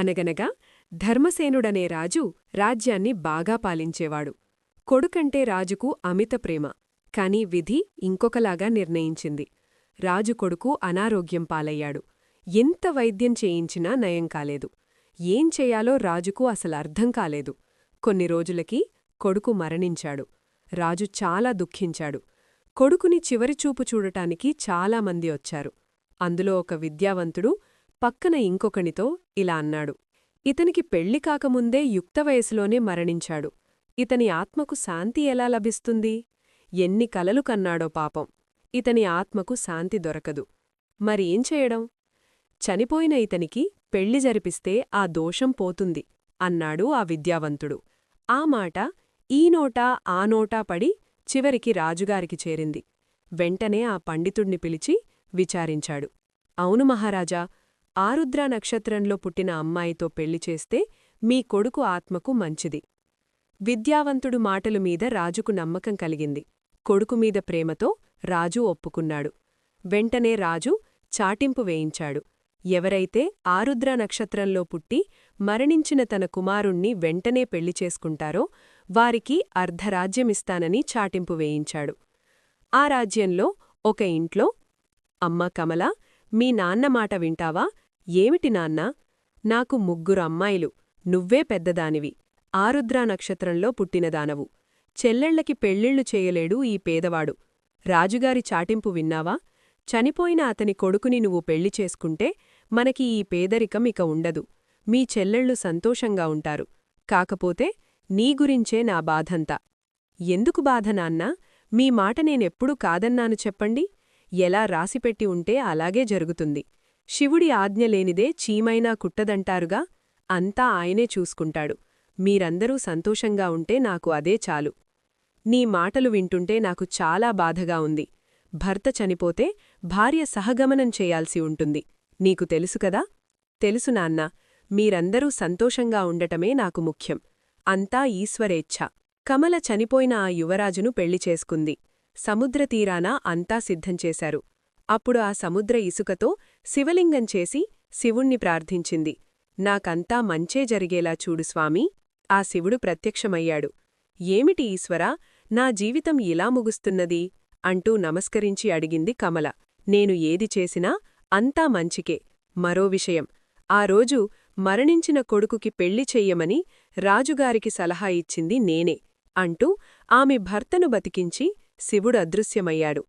అనగనగా ధర్మసేనుడనే రాజు రాజ్యాన్ని బాగా పాలించేవాడు. కొడుకంటే రాజుకు అమిత ప్రేమ కాని విధి ఇంకొకలాగా నిర్ణయించింది. రాజు కొడుకు అనారోగ్యం పాలయ్యాడు. ఎంత వైద్యం చేయించినా నయం కాలేదు. ఏం చెయ్యాలో రాజుకు అసలర్ధం కాలేదు. కొన్ని రోజులకి కొడుకు మరణించాడు. రాజు చాలా దుఃఖించాడు. కొడుకుని చివరిచూపు చూడటానికి చాలామంది వచ్చారు. అందులో ఒక విద్యావంతుడు పక్కన ఇంకొకనితో ఇలా అన్నాడు. ఇతనికి పెళ్ళి కాకముందే యుక్త వయసులోనే మరణించాడు. ఇతని ఆత్మకు శాంతి ఎలా లభిస్తుంది? ఎన్ని కలలు కన్నాడో పాపం. ఇతని ఆత్మకు శాంతి దొరకదు. మరి ఏం చేయడం? చనిపోయిన ఇతనికి పెళ్ళి జరిపిస్తే ఆ దోషం పోతుంది అన్నాడు ఆ విద్యావంతుడు. ఆ మాట ఈ నోటా ఆ నోటా పడి చివరికి రాజుగారికి చేరింది. వెంటనే ఆ పండితుణ్ణి పిలిచి విచారించాడు. అవును మహారాజా ఆరుద్ర నక్షత్రంలో పుట్టిన అమ్మాయితో పెళ్ళి చేస్తే మీ కొడుకు ఆత్మకు మంచిది. విద్యావంతుడు మాటలు మీద రాజుకు నమ్మకం కలిగింది. కొడుకుమీద ప్రేమతో రాజు ఒప్పుకున్నాడు. వెంటనే రాజు చాటింపు వేయించాడు. ఎవరైతే ఆరుద్ర నక్షత్రంలో పుట్టి మరణించిన తన కుమారుణ్ణి వెంటనే పెళ్ళి చేసుకుంటారో వారికి అర్ధరాజ్యమిస్తానని చాటింపు వేయించాడు. ఆ రాజ్యంలో ఒక ఇంట్లో అమ్మ కమల మీ నాన్న మాట వింటావా? ఏమిటి నాన్నా? నాకు ముగ్గురు అమ్మాయిలు నువ్వే పెద్దదానివి. ఆరుద్రా నక్షత్రంలో పుట్టినదానవు. చెల్లెళ్ళకి పెళ్ళిళ్ళు చేయలేడు ఈ పేదవాడు. రాజుగారి చాటింపు విన్నావా? చనిపోయిన అతని కొడుకుని నువ్వు పెళ్ళి చేసుకుంటే మనకి ఈ పేదరికం ఇక ఉండదు. మీ చెల్లెళ్ళు సంతోషంగా ఉంటారు. కాకపోతే నీ గురించే నా బాధంతా. ఎందుకు బాధ నాన్నా? మీ మాట నేనెప్పుడు కాదన్నాను చెప్పండి. ఎలా రాసిపెట్టి ఉంటే అలాగే జరుగుతుంది. శివుడి ఆజ్ఞ లేనిదే చీమైనా కుట్టదంటారుగా? అంతా ఆయనే చూసుకుంటాడు. మీరందరూ సంతోషంగా ఉంటే నాకు అదే చాలు. నీ మాటలు వింటుంటే నాకు చాలా బాధగా ఉంది. భర్త చనిపోతే భార్య సహగమనం చేయాల్సి ఉంటుంది. నీకు తెలుసు కదా? తెలుసు నాన్న. మీరందరూ సంతోషంగా ఉండటమే నాకు ముఖ్యం. అంతా ఈశ్వరేచ్ఛ. కమల చనిపోయిన ఆ యువరాజును పెళ్ళి చేసుకుంది. సముద్రతీరాన అంతా సిద్ధంచేశారు అప్పుడు ఆ సముద్ర ఇసుకతో శివలింగం చేసి శివుణ్ణి ప్రార్థించింది. నాకంతా మంచే జరిగేలా చూడు స్వామీ. ఆ శివుడు ప్రత్యక్షమయ్యాడు. ఏమిటి ఈశ్వరా? నా జీవితం ఇలా ముగుస్తున్నది? అంటూ నమస్కరించి అడిగింది కమల. నేను ఏది చేసినా అంతా మంచికే. మరో విషయం. ఆ రోజు మరణించిన కొడుకుకి పెళ్ళి చెయ్యమని రాజుగారికి సలహా ఇచ్చింది నేనే అంటూ ఆమె భర్తను బతికించి శివుడు అదృశ్యమయ్యాడు.